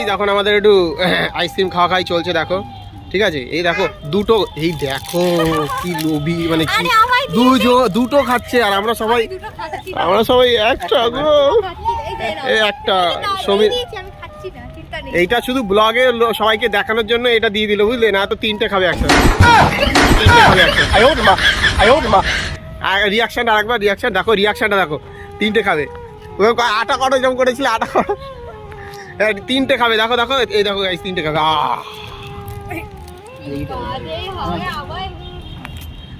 এই এখন আমাদের একটু আইসক্রিম খাওয়া খাই চলছে দেখো। ঠিক আছে? এই দেখো দুটো এই দেখো কি লোভি মানে কি? দুজো দুটো খাচ্ছে আর আমরা সবাই। আমরা সবাই একটা গো। এই একটা সমীর আমি খাচ্ছি না, চিন্তা নেই। এইটা শুধু ব্লগে সবাইকে দেখানোর জন্য এটা দিয়ে দিল বুঝলে? না তো তিনটে খাবে একসাথে। তিনটে খাবে একসাথে। আর রিয়াকশন আরেকবার রিয়াকশন দেখো রিয়াকশনটা দেখো তিনটে খাবে। আটা কটো যেমন করেছিল আটা কটো? তিনটে খাবে দেখো দেখো এই দেখো guys, তিনটে খাবে।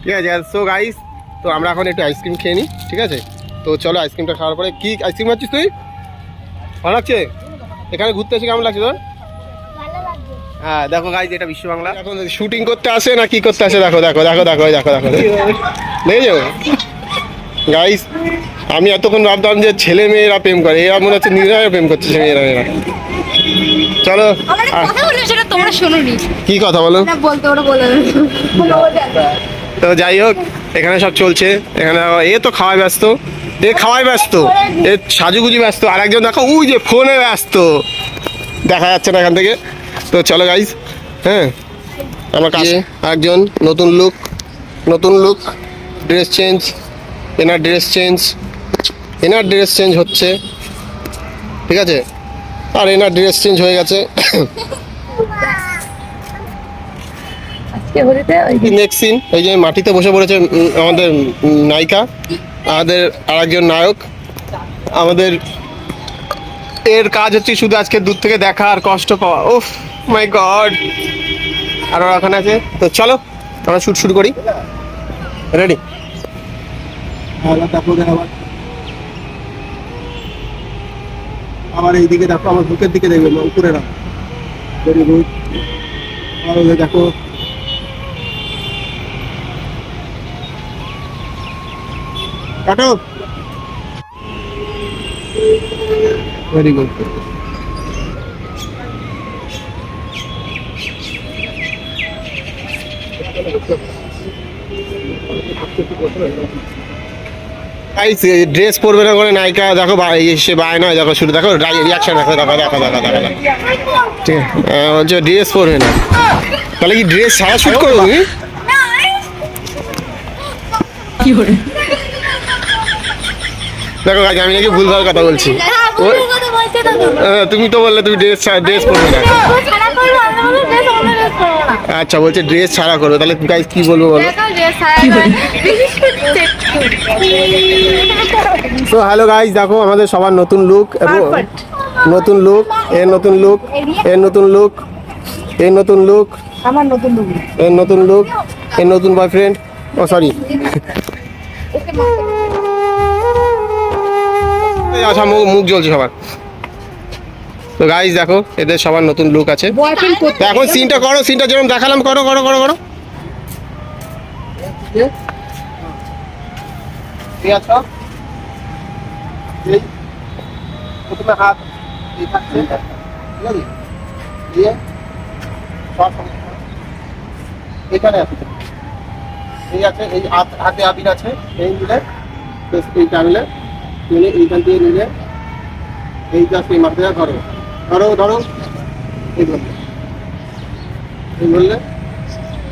ঠিক আছে সো গাইস তো আমরা এখন একটু আইসক্রিম খেয়ে নিই ঠিক আছে? তো চলো আইসক্রিমটা খাওয়ার পরে কি আইসক্রিম খাচ্ছিস তুই? ভালো লাগছে? এখানে ঘুরতে এসে কেমন লাগছে তোর? হ্যাঁ দেখো গাইজ এটা বিশ্ব বাংলা। এখন শুটিং করতে আসে না কি করতে আসে? দেখো দেখো দেখো দেখো দেখো দেখো। দেখো গাইস আমি এতক্ষণ ভাবতাম যে ছেলে মেয়েরা প্রেম করে এরা মনে হচ্ছে নিজেরা প্রেম করছে মেয়েরা মেয়েরা। চলো। কি কথা বলো। তো যাই হোক এখানে সব চলছে। এখানে এ তো খাওয়ায় ব্যস্ত এ খাওয়ায় ব্যস্ত এ সাজুগুজি ব্যস্ত। আর একজন দেখো উই যে ফোনে ব্যস্ত। দেখা যাচ্ছে না এখান থেকে। তো চলো গাইজ হ্যাঁ? আমার কাছে একজন নতুন লুক নতুন লুক ড্রেস চেঞ্জ এনার ড্রেস চেঞ্জ এনার ড্রেস চেঞ্জ হচ্ছে। ঠিক আছে? আর এনার ড্রেস চেঞ্জ হয়ে গেছে। নেক্সট সিন এই যে মাটিতে বসে পড়েছে আমাদের নায়িকা আমাদের আরেকজন নায়ক। আমাদের এর কাজ হচ্ছে শুধু আজকে দূর থেকে দেখা আর কষ্ট পাওয়া। ওফ মাই গড আর ওরা ওখানে আছে? তো চলো আমরা শুট শুরু করি। রেডি তারপরে আবার আবার এইদিকে দেখো আমার বুকের দিকে দেখবে উপরে রাখো ভেরি গুড যে দেখো। কাটো। ভেরি গুড গাইস ড্রেস পরবে না করে নায়িকা দেখো সে বায় নয় দেখো শুরু দেখো রিয়াকশন দেখো দেখো দেখো দেখো দেখো। ঠিক আছে। বলছে ড্রেস পরবে না। তাহলে কি ড্রেস ছাড়া শুট করো তুমি দেখো আমি নাকি ভুলভাল কথা বলছি। হ্যাঁ, তো। তুমি। তো বললে তুমি ড্রেস ড্রেস পরবে না। আচ্ছা বলছে ড্রেস ছাড়া করবে। তাহলে গাইস কি বলব বলো? তো হ্যালো গাইস দেখো আমাদের সবার নতুন লুক নতুন লুক এর নতুন লুক এর নতুন লুক এর নতুন লুক আমার নতুন লুক এর নতুন লুক এর নতুন বয়ফ্রেন্ড ও সরি আচ্ছা মুখ মুখ জ্বলছে সবার। তো গাইস দেখো এদের সবার নতুন লুক আছে। এখন সিনটা করো সিনটা যেরকম দেখালাম করো করো করো করো। ঠিক আছে? এই, প্রথমে হাত এই থাকছে, ঠিক আছে? দিয়ে সব এখানে আছে। এই আছে, এই হাত- আবির আছে, এই নিলে, বেশ, এই টানলে নিলে এইখান দিয়ে নিলে, এই জাস্ট এই মাথাটা ধরো। ধরো ধরো, এই ধরলে। এই বললে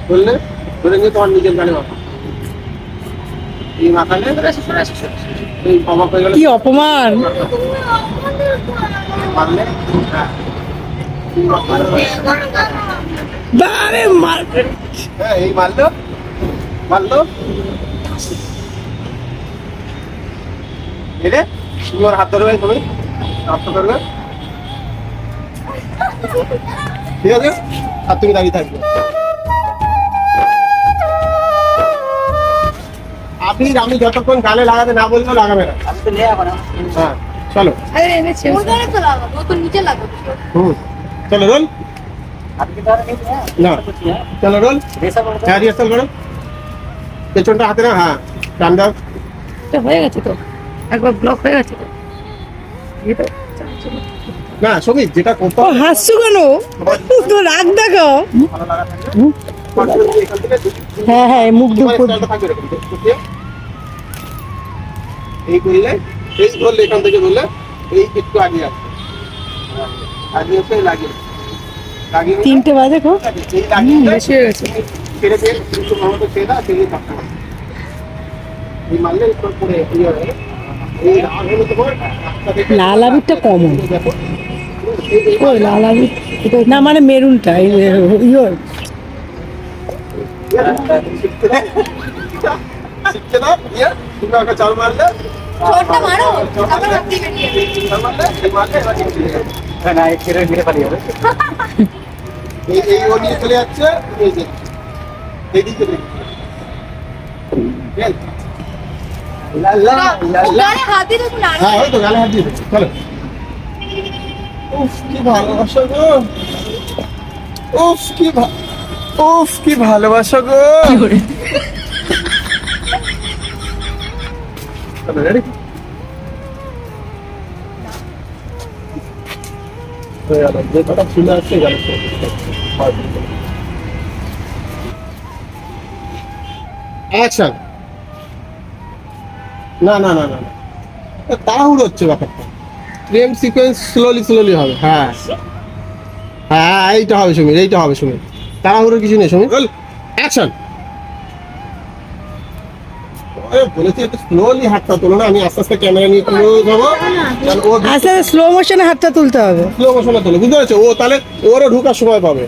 বললে ধরে নিয়ে তোমার নিজের গানে মাথা এই মাথালে এই অবাক হয়ে গেলে। কি অপমান? মারলে? হ্যাঁ। মার হ্যাঁ এই মারলো। মারলো। এলে তুমি ওর হাত ধরবে তুমি হাত ধরবে। ঠিক আছে? আর তুমি দাঁড়িয়ে থাকবে। আবির আমি যতক্ষণ গালে লাগাতে না বললেও লাগাবে না। হ্যাঁ চলো। হুম। চলো রোল। না। চলো রোল। হ্যাঁ রিহার্সাল করো। পেছনটা হাতে না হ্যাঁ। টান দাও। হয়ে গেছে তো। একবার ব্লক হয়ে গেছে তো। না সমিত যেটা করতে হাসছো কেন? তো রাগ দেখাও। হ্যাঁ হ্যাঁ মুখ দুপুর এই করলে এই ধরলে এখান থেকে ধরলে এই একটু আগে আসবে। লাগিয়ে লাগিয়ে নিয়ে- তিনটে বাজে খুব এই হুম, লাগিয়ে বেশি হয়ে ছেড়ে দিয়ে একটু মতো ছেড়ে দাও ছেড়ে দিয়ে এই মারলে তোর পরে ইয়ে হবে। লাল আবিরটা কমন ওই লাল আবির না মানে মেরুনটা এই শিখছে না ইয়ে তুমি একটা চাল মারলে। চোরটা মারো তারপর হাত বেরিয়ে চাল মারলে এই মারলে এবার চলে যাবে। না এই মেরে পালিয়ে যাবে। এই এই ও নিয়ে চলে যাচ্ছে এই যে এইদিকে দেখি। ঠিক আছে? লা লা লা লা গালে হাত দিয়ে দেখুন আর হ্যাঁ ওই তো গালে হাত দিয়ে দে, চলো উফ কি ভালোবাসা গো চলো আসছে গেল অ্যাকশন না না না না তাড়াহুড়ো হচ্ছে ব্যাপারটা। প্রেম সিকোয়েন্স স্লোলি স্লোলি হবে। হ্যাঁ। হ্যাঁ এইটা হবে সুমির এইটা হবে সুমির তাড়াহুড়োর কিছু নেই সুমির অ্যাকশন বলেছি একটু স্লোলি হাতটা তোলো না আমি আস্তে আস্তে ক্যামেরা নিয়ে ক্লোজ হব আস্তে আস্তে স্লো মোশনে হাতটা তুলতে হবে। স্লো মোশনে তোলো বুঝতে পেরেছ? ও তাহলে ওরও ঢুকার সময় পাবে।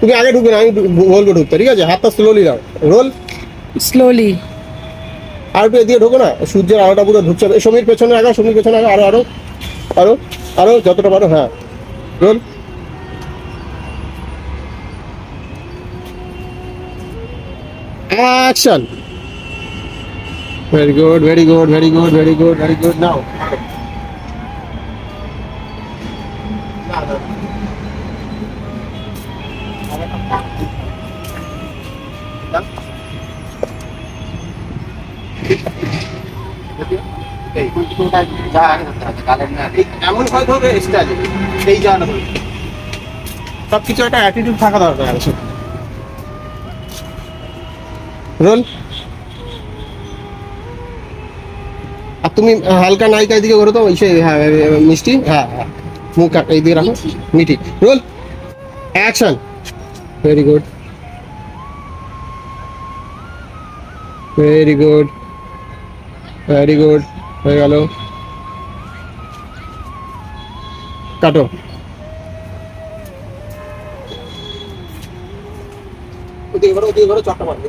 তুমি আগে ঢুকবে না আমি বলব ঢুকতে ঠিক আছে? হাতটা স্লোলি দাও রোল স্লোলি আর একটু এদিকে ঢোকো না সূর্যের আলোটা পুরো ঢুকছে। সমীর পেছনে আগা সমীর পেছনে আগা আরও আরও আরও আরও যতটা পারো হ্যাঁ। Roll action very good, very good very good very good very good নাও যা আগে হবে গালের না এমন হয় ধরবে স্টাইল এই জানা। সব কিছু একটা অ্যাটিটিউড থাকা দরকার রোল? আর তুমি হালকা নায়িকা এদিকে করো তো সে হ্যাঁ মিষ্টি? হ্যাঁ হ্যাঁ মুখ এইদিকে রাখো। Mithi. Roll. Action. Very good very good very good হয়ে গেল। কাটো। ওদিকে ওদিকে চটটা মারবে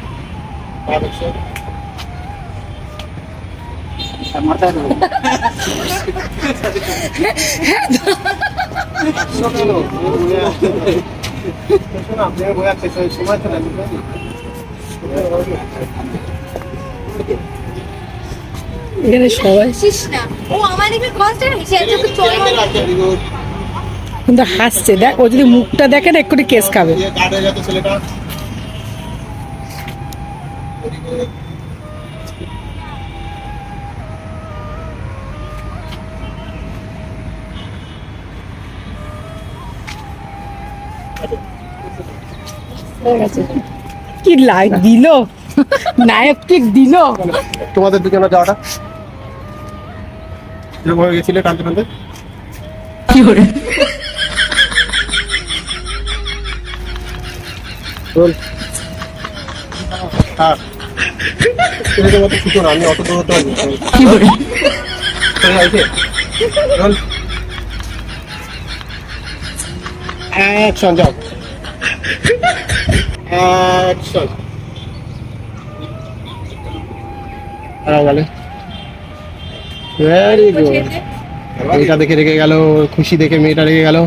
এখানে সবাই। ও আমার কনস্ট্যান্ট হেসে যাচ্ছে তুই চল। কিন্তু হাসছে। দেখ ও যদি মুখটা দেখে না একটু কেস খাবে। কি লাইক দিল? নায়ক কি দিল? তোমাদের দুজনে যাওয়াটা? এরকম হয়ে গেছিলে টানতে টানতে? কি করে? হ্যাঁ। আমি অত দূর হতে পারি কি করে? রোল অ্যাকশন যাও অ্যাকশন ভেরি গুড মেয়েটা দেখে রেখে গেল খুশি দেখে মেয়েটা রেখে গেল।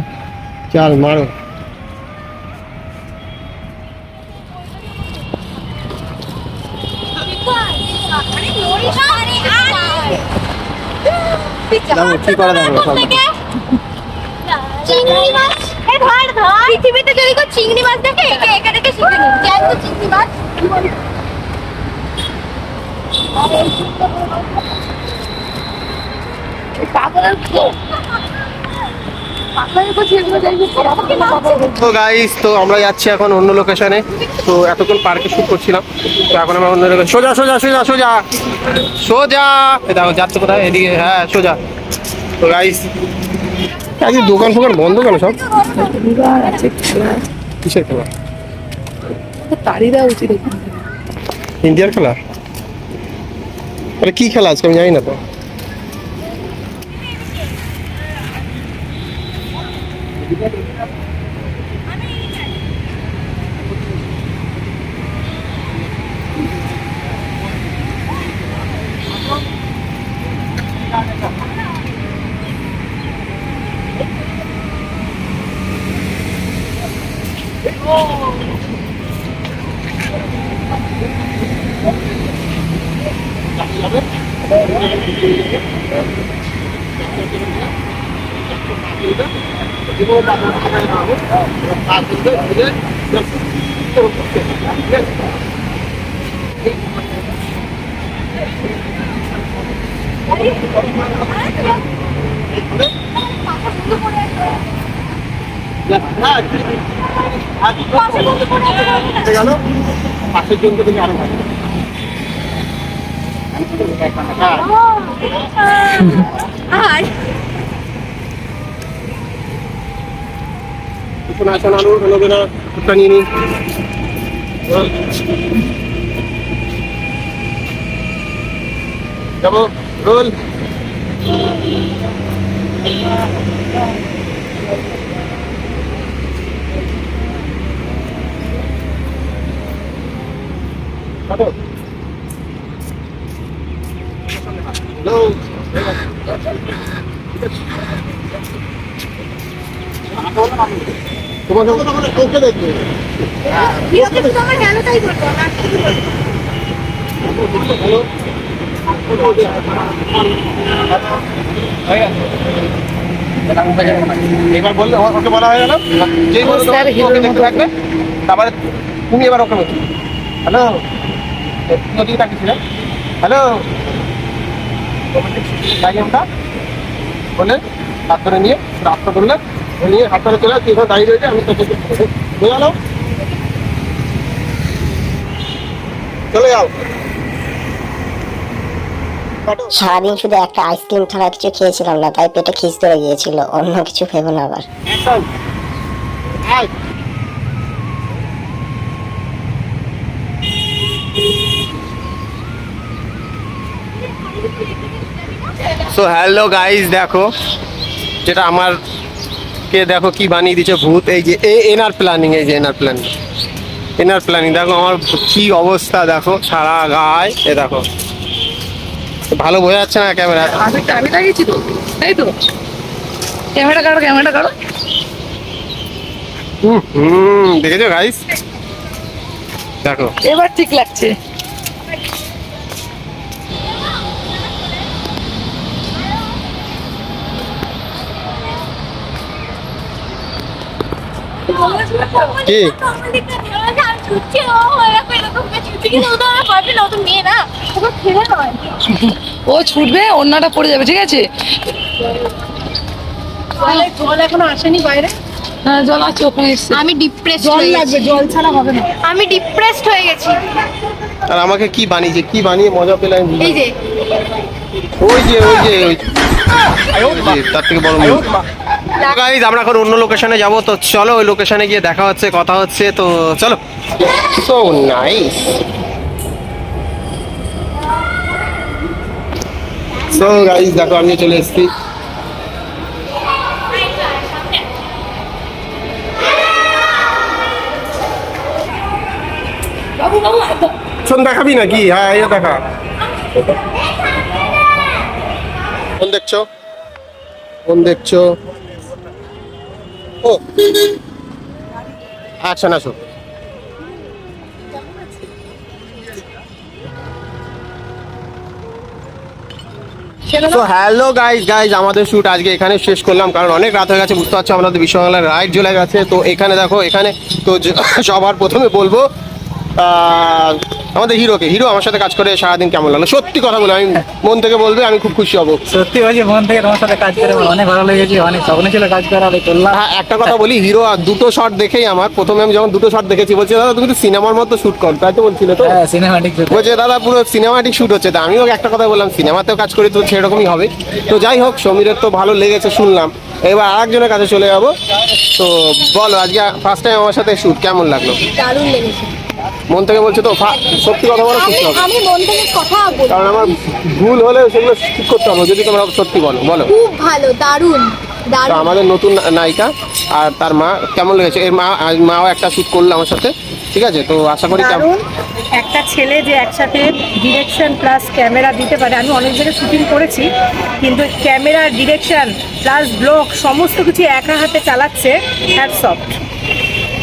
চল মারো। কি করে চিংড়ি মাছ? এ ধর ধর। পৃথিবীতে যদি কেউ চিংড়ি মাছ দেখে একে একে দেখে শিখে নিন জ্যান্ত চিংড়ি মাছ। তো গাইস তো আমরা যাচ্ছি এখন অন্য লোকেশনে তো এতক্ষণ পার্কে শুট করছিলাম। তো এখন আমরা অন্য লোকেশন সোজা সোজা সোজা সোজা। সোজা! দেখো যাচ্ছে কোথায়? এদিকে হ্যাঁ সোজা। তো গাইস আজকে দোকান ফোকান বন্ধ কেন সব? কিসের খেলা? তারই ইন্ডিয়ার খেলা? আরে কি খেলা আজকে আমি জানি না তো। গেল পাশের জনকে তুমি আরও ভালো আর শোনা শোনা আলু হলো কিনা একটা নিয়ে নিন যাব রোল হ্যালো তোমার সঙ্গে তখন ওকে দেখবে। আমার এবার বললে ওকে বলা হয়ে গেল। যেই বলল ওকে দেখতে থাকবে তারপরে তুমি এবার ওকে বলছো। হ্যালো? নদীকে তাকিয়েছিলে হ্যালো? ডাইগ্রামটা বলে হাত ধরে নিয়ে ধরলে ধরে নিয়ে হাত ধরে চলে তুই এখানে দাঁড়িয়ে রয়েছে আমি তোকে বোঝালো চলে যাও। সারাদিন শুধু একটা আইসক্রিম ছাড়া কিছু খেয়েছিলাম না তাই পেটে খিস ধরে গিয়েছিল অন্য কিছু ভেবো না আবার। সো হ্যালো গাইস দেখো যেটা আমার কে দেখো কি বানিয়ে দিচ্ছে ভূত এই যে এনার প্ল্যানিং এই যে এনার প্ল্যানিং এনার প্ল্যানিং দেখো আমার কি অবস্থা দেখো সারা গায়ে এ দেখো। ভালো বোঝা যাচ্ছে না ক্যামেরা। আমি আমি লাগিয়েছি তো তাই তো। ক্যামেরা ক্যামেরা হুম দেখেছ গাইস দেখো। এবার ঠিক লাগছে। কি? ও ছুটবে অন্যটা পড়ে যাবে ঠিক আছে? জল এখনও আসেনি বাইরে? হ্যাঁ জল আছে ওখানে আমি ডিপ্রেসড জল লাগবে জল ছাড়া হবে না। আমি ডিপ্রেসড হয়ে গেছি। আর আমাকে কি বানিয়েছে কি বানিয়ে মজা পেলাম এই যে। ওই যে ওই যে ওই ওই তার থেকে বড় গাইজ আমরা এখন অন্য লোকেশনে যাব তো চলো ওই লোকেশনে গিয়ে দেখা হচ্ছে কথা হচ্ছে তো চলো। সো নাইস সো গাইজ দেখো আমি চলে এসেছি। শোন দেখাবি নাকি? হ্যাঁ এই দেখা। কোন দেখছ? কোন দেখছ? ও। আচ্ছা না আসো তো হ্যালো গাইজ গাইজ আমাদের শ্যুট আজকে এখানে শেষ করলাম, কারণ অনেক রাত হয়ে গেছে, বুঝতে পারছ, আমাদের বিশ্ববাংলার রাইড চলে গেছে। তো এখানে দেখো, এখানে তো সবার প্রথমে বলব আমাদের হিরোকে। হিরো আমার সাথে কাজ করে সারাদিন কেমন লাগল? সত্যি কথা বলে আমি মন থেকে বলবে আমি খুব খুশি হব। সত্যি বলছি মন থেকে তোমার সাথে কাজ করে অনেক ভালো লেগেছে অনেক স্বপ্ন ছিল কাজ এই করলাম। হ্যাঁ একটা কথা বলি হিরো আর দুটো শট দেখেই আমার প্রথমে আমি যখন দুটো শট দেখেছি বলছি দাদা তুমি তো সিনেমার মতো শুট কর। তাই তো বলছিল তো? হ্যাঁ সিনেমাটিক বলছে দাদা পুরো সিনেমাটিক শুট হচ্ছে। তা আমিও একটা কথা বললাম সিনেমাতেও কাজ করি তো সেরকমই হবে। তো যাই হোক সমীরের তো ভালো লেগেছে শুনলাম। এবার আরেকজনের কাছে চলে যাব। তো বলো আজকে ফার্স্ট টাইম আমার সাথে শুট কেমন লাগল? দারুণ লেগেছে। মন থেকে বলছো তো ফা- সত্যি কথা বলো হবে আমি মন থেকে কথা বলি। কারণ আমার ভুল হলে সেগুলো ঠিক করতে হবে যদি তোমরা সত্যি বলো বলো। খুব ভালো দারুণ তো দারুণ আমাদের নতুন নায়িকা আর তার মা কেমন লেগেছে? এর মা আজ মাও একটা শুট করল আমার সাথে ঠিক আছে? তো আশা করি কেমন দারুণ। একটা ছেলে যে একসাথে ডিরেকশন প্লাস ক্যামেরা দিতে পারে আমি অনেক জায়গায় শুটিং করেছি কিন্তু ক্যামেরা ডিরেকশন প্লাস ব্লক সমস্ত কিছু একা হাতে চালাচ্ছে হ্যাট সফট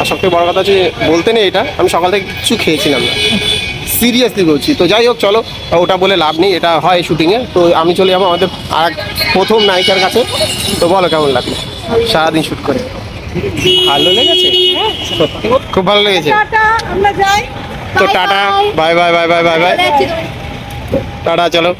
আর সবথেকে বড় কথা হচ্ছে বলতে নেই এটা আমি সকাল থেকে কিছু খেয়েছিলাম না। সিরিয়াসলি বলছি। তো যাই হোক চলো ওটা বলে লাভ নেই এটা হয় শুটিংয়ে তো আমি চলে যাব আমাদের আর এক প্রথম নায়িকার কাছে। তো বলো কেমন লাগল? সারাদিন শ্যুট করে। ভালো লেগেছে? সত্যি। খুব ভালো লেগেছে। তো tata. Bye bye bye bye bye bye. Tata চলো।